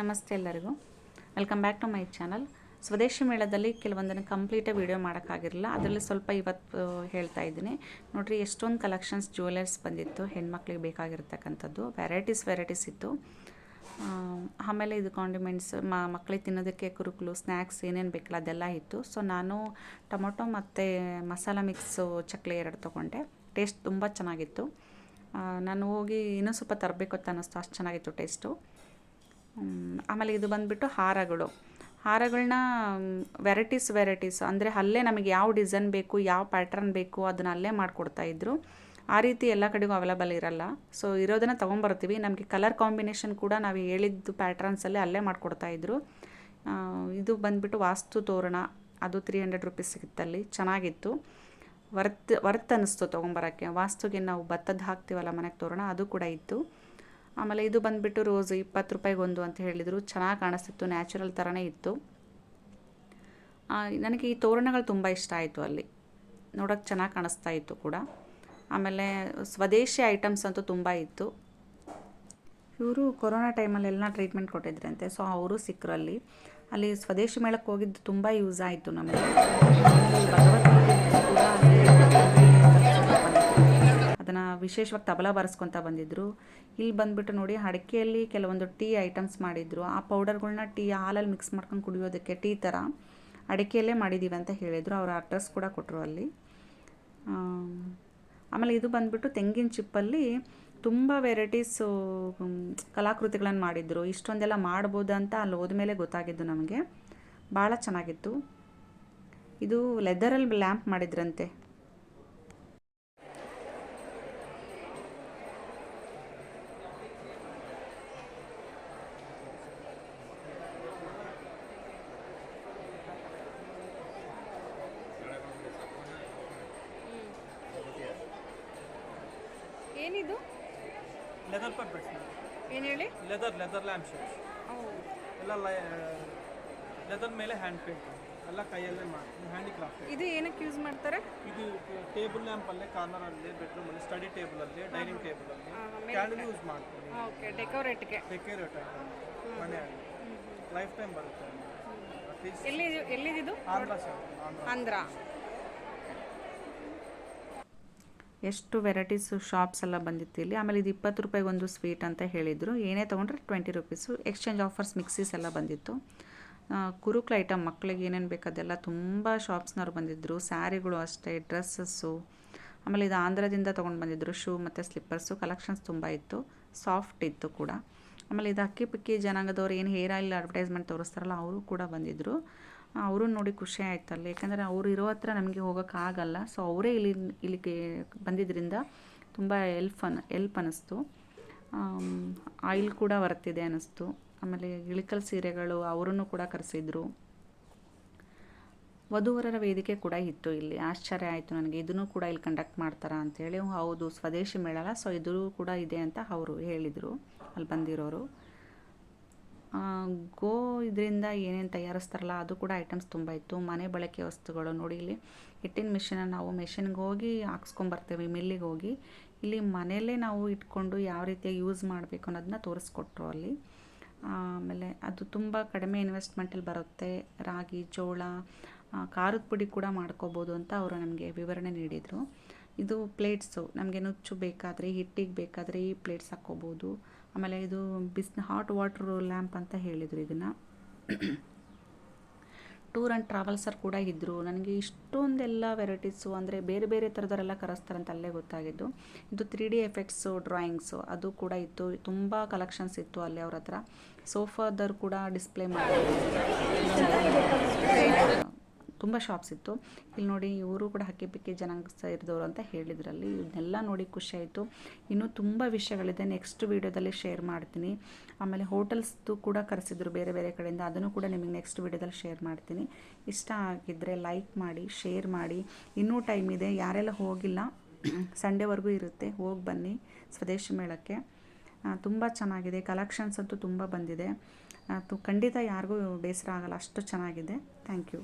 ನಮಸ್ತೆ ಎಲ್ಲರಿಗೂ. Welcome back to my channel ಸ್ವದೇಶಿ ಮೇಳದಲ್ಲಿ ಕೆಲವೊಂದನ್ನು ಕಂಪ್ಲೀಟಾಗಿ ವಿಡಿಯೋ ಮಾಡೋಕ್ಕಾಗಿರಲಿಲ್ಲ. ಅದರಲ್ಲಿ ಸ್ವಲ್ಪ ಇವತ್ತು ಹೇಳ್ತಾ ಇದ್ದೀನಿ. ನೋಡಿರಿ, ಎಷ್ಟೊಂದು ಕಲೆಕ್ಷನ್ಸ್ ಜ್ಯುವೆಲರ್ಸ್ ಬಂದಿತ್ತು. ಹೆಣ್ಮಕ್ಳಿಗೆ ಬೇಕಾಗಿರ್ತಕ್ಕಂಥದ್ದು. ವೆರೈಟೀಸ್ ವೆರೈಟೀಸ್ ಇತ್ತು. ಆಮೇಲೆ ಇದು ಕಾಂಡಿಮೆಂಟ್ಸ್ ಮಕ್ಕಳಿಗೆ ತಿನ್ನೋದಕ್ಕೆ ಕುರುಕುಲು ಸ್ನ್ಯಾಕ್ಸ್ ಏನೇನು ಬೇಕಲ್ಲ, ಅದೆಲ್ಲ ಇತ್ತು. ಸೊ ನಾನು ಟೊಮೊಟೊ ಮತ್ತು ಮಸಾಲ ಮಿಕ್ಸು ಚಕ್ಲಿ ಎರಡು ತೊಗೊಂಡೆ. ಟೇಸ್ಟ್ ತುಂಬ ಚೆನ್ನಾಗಿತ್ತು. ನಾನು ಹೋಗಿ ಇನ್ನೂ ಸ್ವಲ್ಪ ತರಬೇಕು ಅಂತ ಅನ್ನಿಸ್ತು. ಅಷ್ಟು ಚೆನ್ನಾಗಿತ್ತು ಟೇಸ್ಟು ಆಮೇಲೆ ಇದು ಬಂದುಬಿಟ್ಟು ಹಾರಗಳು. ಹಾರಗಳನ್ನ ವೆರೈಟೀಸ್ ವೆರೈಟೀಸ್, ಅಂದರೆ ಅಲ್ಲೇ ನಮಗೆ ಯಾವ ಡಿಸೈನ್ ಬೇಕು, ಯಾವ ಪ್ಯಾಟ್ರನ್ ಬೇಕು ಅದನ್ನ ಅಲ್ಲೇ ಮಾಡಿಕೊಡ್ತಾ ಇದ್ದರು ಆ ರೀತಿ ಎಲ್ಲ ಕಡೆಗೂ ಅವೈಲಬಲ್ ಇರಲ್ಲ. ಸೊ ಇರೋದನ್ನು ತೊಗೊಂಬರ್ತೀವಿ. ನಮಗೆ ಕಲರ್ ಕಾಂಬಿನೇಷನ್ ಕೂಡ ನಾವು ಹೇಳಿದ್ದು ಪ್ಯಾಟ್ರನ್ಸಲ್ಲೇ ಅಲ್ಲೇ ಮಾಡಿಕೊಡ್ತಾ ಇದ್ರು. ಇದು ಬಂದುಬಿಟ್ಟು ವಾಸ್ತು ತೋರಣ. ಅದು ತ್ರೀ ಹಂಡ್ರೆಡ್ ರುಪೀಸ್ ಸಿಗುತ್ತಲ್ಲಿ ಚೆನ್ನಾಗಿತ್ತು. ವರ್ತ್ ವರ್ತ್ ಅನ್ನಿಸ್ತು ತೊಗೊಂಬರೋಕ್ಕೆ. ವಾಸ್ತುಗೆ ನಾವು ಭತ್ತದ ಹಾಕ್ತೀವಲ್ಲ ಮನೆಗೆ ತೋರಣ, ಅದು ಕೂಡ ಇತ್ತು. ಆಮೇಲೆ ಇದು ಬಂದುಬಿಟ್ಟು ರೋಸ್ ಇಪ್ಪತ್ತು ರೂಪಾಯಿಗೊಂದು ಅಂತ ಹೇಳಿದರು. ಚೆನ್ನಾಗಿ ಕಾಣಿಸ್ತಿತ್ತು, ನ್ಯಾಚುರಲ್ ಥರನೇ ಇತ್ತು. ನನಗೆ ಈ ತೋರಣಗಳು ತುಂಬ ಇಷ್ಟ ಆಯಿತು ಅಲ್ಲಿ. ನೋಡೋಕ್ಕೆ ಚೆನ್ನಾಗಿ ಕಾಣಿಸ್ತಾ ಇತ್ತು ಕೂಡ. ಆಮೇಲೆ ಸ್ವದೇಶಿ ಐಟಮ್ಸ್ ಅಂತೂ ತುಂಬ ಇತ್ತು. ಇವರು ಕೊರೋನಾ ಟೈಮಲ್ಲೆಲ್ಲ ಟ್ರೀಟ್ಮೆಂಟ್ ಕೊಟ್ಟಿದ್ರಂತೆ, ಸೊ ಅವರು ಸಿಕ್ಕರಲ್ಲಿ ಅಲ್ಲಿ ಸ್ವದೇಶಿ ಮೇಳಕ್ಕೆ ಹೋಗಿದ್ದು ತುಂಬ ಯೂಸ್ ಆಯಿತು ನಮಗೆ. ವಿಶೇಷವಾಗಿ ತಬಲಾ ಬಾರಿಸ್ಕೊತಾ ಬಂದಿದ್ದರು ಇಲ್ಲಿ ಬಂದುಬಿಟ್ಟು ನೋಡಿ ಅಡಿಕೆಯಲ್ಲಿ ಕೆಲವೊಂದು ಟೀ ಐಟಮ್ಸ್ ಮಾಡಿದ್ರು. ಆ ಪೌಡರ್ಗಳನ್ನ ಟೀ ಹಾಲಲ್ಲಿ ಮಿಕ್ಸ್ ಮಾಡ್ಕೊಂಡು ಕುಡಿಯೋದಕ್ಕೆ ಟೀ ಥರ ಅಡಿಕೆಯಲ್ಲೇ ಮಾಡಿದ್ದೀವಿ ಅಂತ ಹೇಳಿದರು. ಅವರ ಅಡ್ರೆಸ್ ಕೂಡ ಕೊಟ್ಟರು ಅಲ್ಲಿ. ಆಮ್, ಆಮೇಲೆ ಇದು ಬಂದುಬಿಟ್ಟು ತೆಂಗಿನ ಚಿಪ್ಪಲ್ಲಿ ತುಂಬ ವೆರೈಟೀಸು ಕಲಾಕೃತಿಗಳನ್ನು ಮಾಡಿದ್ರು. ಇಷ್ಟೊಂದೆಲ್ಲ ಮಾಡ್ಬೋದು ಅಂತ ಅಲ್ಲಿ ಹೋದ್ಮೇಲೆ ಗೊತ್ತಾಗಿದ್ದು ನಮಗೆ. ಭಾಳ ಚೆನ್ನಾಗಿತ್ತು. ಇದು ಲೆದರಲ್ಲಿ ಲ್ಯಾಂಪ್ ಮಾಡಿದ್ರಂತೆ. ಏನಿದು? ಲೆದರ್ ಪರ್ಪೆಟ್ಸ್ ಏನು ಹೇಳಿ? ಲೆದರ್ ಲೆದರ್ ಲ್ಯಾಂಪ್ ಶೇಡ್ಸ್ ಎಲ್ಲ ಲೆದರ್ ಮೇಲೆ ಹ್ಯಾಂಡ್ ಪೇಂಟ್ ಎಲ್ಲ ಕೈಯಲ್ಲೇ ಮಾಡಿ ಹ್ಯಾಂಡಿಕ್ರಾಫ್ಟ್ ಇದು ಏನಕ್ಕೆ ಯೂಸ್ ಮಾಡ್ತಾರೆ? ಇದು ಟೇಬಲ್ ಲ್ಯಾಂಪ್ ಅಲ್ಲೇ ಕಾರ್ನರ್ ಅಲ್ಲಿ ಬೆಡ್ರೂಮ್ ಅಲ್ಲಿ ಸ್ಟಡಿ ಟೇಬಲ್ ಅಲ್ಲಿ ಡೈನಿಂಗ್ ಟೇಬಲ್ ಅಲ್ಲಿ. ಕ್ಯಾಂಡಲ್ ಯೂಸ್ ಮಾಡ್ತೀವಿ. ಓಕೆ ಡೆಕೋರೇಟ್ಗೆ ಡೆಕೋರೇಟ್ ಮನೆ ಲೈಫ್ ಟೈಮ್ ಬರುತ್ತೆ. ಎಲ್ಲಿ ಎಲ್ಲಿದಿದು? ಆಂಧ್ರ. ಆಂಧ್ರ. ಎಷ್ಟು ವೆರೈಟೀಸು ಶಾಪ್ಸ್ ಎಲ್ಲ ಬಂದಿತ್ತು ಇಲ್ಲಿ. ಆಮೇಲೆ ಇದು ಇಪ್ಪತ್ತು ರೂಪಾಯಿಗೆ ಒಂದು ಸ್ವೀಟ್ ಅಂತ ಹೇಳಿದರು. ಏನೇ ತೊಗೊಂಡ್ರೆ twenty rupees exchange offers mixies ಎಲ್ಲ ಬಂದಿತ್ತು. ಕುರುಕ್ಲ ಐಟಮ್ ಮಕ್ಕಳಿಗೆ ಏನೇನು ಬೇಕು ಅದೆಲ್ಲ ತುಂಬ ಶಾಪ್ಸ್ನವ್ರು ಬಂದಿದ್ದರು ಸ್ಯಾರಿಗಳು ಅಷ್ಟೇ, ಡ್ರೆಸ್ಸಸ್ಸು. ಆಮೇಲೆ ಇದು ಆಂಧ್ರದಿಂದ ತೊಗೊಂಡು ಬಂದಿದ್ದರು ಶೂ ಮತ್ತು ಸ್ಲಿಪ್ಪರ್ಸು ಕಲೆಕ್ಷನ್ಸ್ ತುಂಬ ಇತ್ತು. ಸಾಫ್ಟ್ ಇತ್ತು ಕೂಡ. ಆಮೇಲೆ ಇದು ಅಕ್ಕಿ ಪಿಕ್ಕಿ ಜನಾಂಗದವ್ರು ಏನು ಹೇರ್ ಆಯಿಲ್ ಅಡ್ವರ್ಟೈಸ್ಮೆಂಟ್ ತೋರಿಸ್ತಾರಲ್ಲ, ಅವರು ಕೂಡ ಬಂದಿದ್ದರು ಅವರು ನೋಡಿ ಖುಷಿ ಆಯ್ತಲ್ಲ. ಯಾಕಂದರೆ ಅವರು ಇರೋ ಹತ್ರ ನಮಗೆ ಹೋಗೋಕ್ಕಾಗಲ್ಲ ಸೊ ಅವರೇ ಇಲ್ಲಿ ಇಲ್ಲಿಗೆ ಬಂದಿದ್ದರಿಂದ ತುಂಬ ಎಲ್ಪ್ ಅನ್ ಎಲ್ಪ್ ಅನ್ನಿಸ್ತು ಆಯಿಲ್ ಕೂಡ ಬರ್ತಿದೆ ಅನ್ನಿಸ್ತು ಆಮೇಲೆ ಇಳಿಕಲ್ ಸೀರೆಗಳು ಅವರನ್ನು ಕೂಡ ಕರೆಸಿದ್ರು. ವಧುವರರ ವೇದಿಕೆ ಕೂಡ ಇತ್ತು ಇಲ್ಲಿ. ಆಶ್ಚರ್ಯ ಆಯಿತು ನನಗೆ. ಇದನ್ನು ಕೂಡ ಇಲ್ಲಿ ಕಂಡಕ್ಟ್ ಮಾಡ್ತಾರಾ ಅಂತೇಳಿ. ಹೌದು, ಸ್ವದೇಶಿ ಮೇಳಲ್ಲ. ಸೊ ಇದು ಕೂಡ ಇದೆ ಅಂತ ಅವರು ಹೇಳಿದರು. ಅಲ್ಲಿ ಬಂದಿರೋರು. ಗೋ ಇದರಿಂದ ಏನೇನು ತಯಾರಿಸ್ತಾರಲ್ಲ, ಅದು ಕೂಡ ಐಟಮ್ಸ್ ತುಂಬ ಇತ್ತು. ಮನೆ ಬಳಕೆ ವಸ್ತುಗಳು ನೋಡಿ, ಇಲ್ಲಿ ಹಿಟ್ಟಿನ ಮಿಷಿನ ನಾವು ಮೆಷಿನ್ಗೆ ಹೋಗಿ ಹಾಕ್ಸ್ಕೊಂಬರ್ತೇವೆ ಮಿಲ್ಲಿಗೆ ಹೋಗಿ. ಇಲ್ಲಿ ಮನೆಯಲ್ಲೇ ನಾವು ಇಟ್ಕೊಂಡು ಯಾವ ರೀತಿಯಾಗಿ ಯೂಸ್ ಮಾಡಬೇಕು ಅನ್ನೋದನ್ನ ತೋರಿಸ್ಕೊಟ್ರು ಅಲ್ಲಿ. ಆಮೇಲೆ ಅದು ತುಂಬ ಕಡಿಮೆ ಇನ್ವೆಸ್ಟ್ಮೆಂಟಲ್ಲಿ ಬರುತ್ತೆ. ರಾಗಿ, ಜೋಳ ಖಾರದ ಪುಡಿ ಕೂಡ ಮಾಡ್ಕೋಬೋದು ಅಂತ ಅವರು ನಮಗೆ ವಿವರಣೆ ನೀಡಿದರು. ಇದು ಪ್ಲೇಟ್ಸು ನಮಗೆ ನುಚ್ಚು ಬೇಕಾದರೆ, ಹಿಟ್ಟಿಗೆ ಬೇಕಾದರೆ ಈ ಪ್ಲೇಟ್ಸ್ ಹಾಕ್ಕೋಬೋದು. ಆಮೇಲೆ ಇದು ಬಿಸ್ ಹಾಟ್ ವಾಟ್ರ್ ಲ್ಯಾಂಪ್ ಅಂತ ಹೇಳಿದರು ಇದನ್ನು. ಟೂರ್ ಆ್ಯಂಡ್ ಟ್ರಾವೆಲ್ಸರ್ ಕೂಡ ಇದ್ದರು ನನಗೆ ಇಷ್ಟೊಂದೆಲ್ಲ ವೆರೈಟೀಸು ಅಂದರೆ ಬೇರೆ ಬೇರೆ ಥರದವರೆಲ್ಲ ಅಂತ ಅಲ್ಲೇ ಗೊತ್ತಾಗಿದ್ದು. ಇದು ತ್ರೀ ಡಿ ಎಫೆಕ್ಟ್ಸು ಡ್ರಾಯಿಂಗ್ಸು ಅದು ಕೂಡ ಇತ್ತು. ತುಂಬ ಕಲೆಕ್ಷನ್ಸ್ ಇತ್ತು ಅಲ್ಲಿ ಅವ್ರ ಹತ್ರ. ಸೋಫಾದವ್ರು ಕೂಡ ಡಿಸ್ಪ್ಲೇ ಮಾಡಿ ತುಂಬ ಶಾಪ್ಸ್ ಇತ್ತು. ಇಲ್ಲಿ ನೋಡಿ ಇವರು ಕೂಡ ಹಕ್ಕಿ ಪಿಕ್ಕಿ ಜನಾಂಗ ಸೇರಿದವರು ಅಂತ ಹೇಳಿದ್ರಲ್ಲಿ. ಇದನ್ನೆಲ್ಲ ನೋಡಿ ಖುಷಿ ಆಯಿತು ಇನ್ನೂ ತುಂಬ ವಿಷಯಗಳಿದೆ. ನೆಕ್ಸ್ಟ್ ವೀಡಿಯೋದಲ್ಲಿ ಶೇರ್ ಮಾಡ್ತೀನಿ. ಆಮೇಲೆ ಹೋಟೆಲ್ಸ್ದು ಕೂಡ ಕರೆಸಿದ್ರು ಬೇರೆ ಬೇರೆ ಕಡೆಯಿಂದ. ಅದನ್ನು ಕೂಡ ನಿಮಗೆ ನೆಕ್ಸ್ಟ್ ವೀಡಿಯೋದಲ್ಲಿ ಶೇರ್ ಮಾಡ್ತೀನಿ. ಇಷ್ಟ ಆಗಿದ್ದರೆ ಲೈಕ್ ಮಾಡಿ ಶೇರ್ ಮಾಡಿ. ಇನ್ನೂ ಟೈಮ್ ಇದೆ. ಯಾರೆಲ್ಲ ಹೋಗಿಲ್ಲ, ಸಂಡೇವರೆಗೂ ಇರುತ್ತೆ. ಹೋಗಿ ಬನ್ನಿ ಸ್ವದೇಶಿ ಮೇಳಕ್ಕೆ. ತುಂಬ ಚೆನ್ನಾಗಿದೆ. ಕಲೆಕ್ಷನ್ಸ್ ಅಂತೂ ತುಂಬ ಬಂದಿದೆ. ಅದು ಖಂಡಿತ ಯಾರಿಗೂ ಬೇಸರ ಆಗಲ್ಲ. ಅಷ್ಟು ಚೆನ್ನಾಗಿದೆ. Thank you